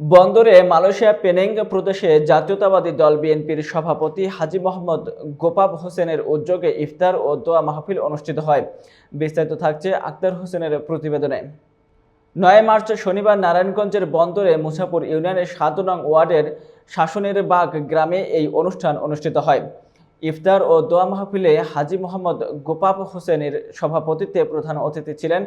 বন্দরে মালয়েশিয়া পেনেং প্রদেশে জাতীয়তাবাদী দল বিএনপির সভাপতি হাজি মোহাম্মদ গোপাব হোসেনের উদ্যোগে ইফতার ও দোয়া মাহফিল অনুষ্ঠিত হয়। বিস্তারিত থাকছে আক্তার হোসেনের প্রতিবেদনে। নয় মার্চ শনিবার নারায়ণগঞ্জের বন্দরে মুসাপুর ইউনিয়নের সাত নং ওয়ার্ডের শাসনের বাগ গ্রামে এই অনুষ্ঠান অনুষ্ঠিত হয়। ইফতার ও দোয়া মাহফিলে হাজী মোহাম্মদ গোপাব হোসেনের সভাপতিত্বে প্রধান অতিথি ছিলেন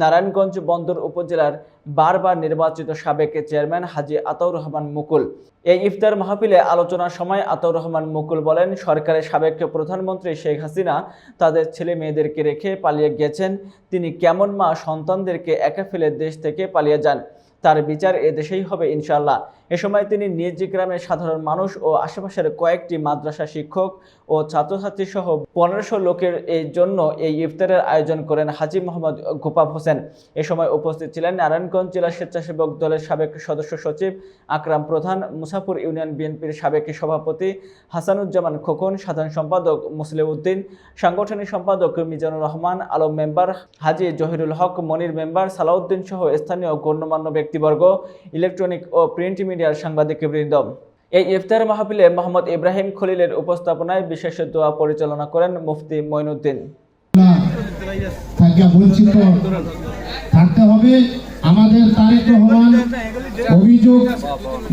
নারায়ণগঞ্জ বন্দর উপজেলার বারবার নির্বাচিত সাবেক চেয়ারম্যান হাজী আতাউর রহমান মুকুল। এই ইফতার মাহফিলে আলোচনার সময় আতাউর রহমান মুকুল বলেন, সরকারের সাবেক প্রধানমন্ত্রী শেখ হাসিনা তাদের ছেলে মেয়েদেরকে রেখে পালিয়ে গেছেন। তিনি কেমন মা সন্তানদেরকে একা ফেলে দেশ থেকে পালিয়ে যান? তার বিচার এ দেশেই হবে ইনশাল্লাহ এ সময় তিনি নিজ গ্রামের সাধারণ মানুষ ও আশেপাশের কয়েকটি মাদ্রাসা শিক্ষক ও ছাত্রছাত্রী সহ পনেরোশো লোকের এই জন্য এই ইফতারের আয়োজন করেন হাজি মোহাম্মদ গোপাব হোসেন। এ সময় উপস্থিত ছিলেন নারায়ণগঞ্জ জেলা স্বেচ্ছাসেবক দলের সাবেক সদস্য সচিব আকরাম প্রধান, মুসাফুর ইউনিয়ন বিএনপির সাবেক সভাপতি হাসানুজ্জামান খোকন, সাধারণ সম্পাদক মুসলিম উদ্দিন সাংগঠনিক সম্পাদক মিজানুর রহমান, আলম মেম্বার হাজি জহিরুল হক, মনির মেম্বার সালাউদ্দিন সহ স্থানীয় গণ্যমান্য ব্যক্তিবর্গ ইলেকট্রনিক ও প্রিন্ট মিডিয়ার সাংবাদিকবৃন্দ এই ইফতার মাহফিলে মোহাম্মদ ইব্রাহিম খলিলের উপস্থাপনায় বিশেষ দোয়া পরিচালনা করেন মুফতি মঈনুদ্দিন বঞ্চিত থাকতে হবে। আমাদের তারেক রহমান অভিযোগ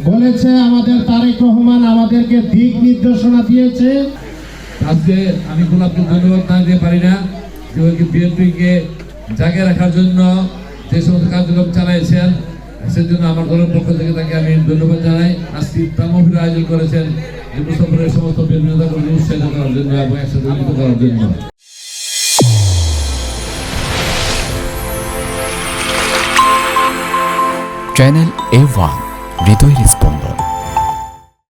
বলেছে আমাদের তারেক রহমান আমাদেরকে দিক নির্দেশনা দিয়েছে। আজকে আমি গোলাপকে ধন্যবাদ না দিতে পারি না যে বিএনপিকে জায়গায় রাখার জন্য যে সমস্ত কার্যক্রম চালাইছেন সেজন্য আমার দলের পক্ষ থেকে তাকে আমি ধন্যবাদ জানাই। আজকে তামফির আয়োজন করেছেন যে মুসাফরের সমস্ত নেতাকর্মী উৎসাহিত করার জন্য এবং একসাথে করার জন্য। চ্যানেল এ ওয়ান হৃদয় স্পন্দন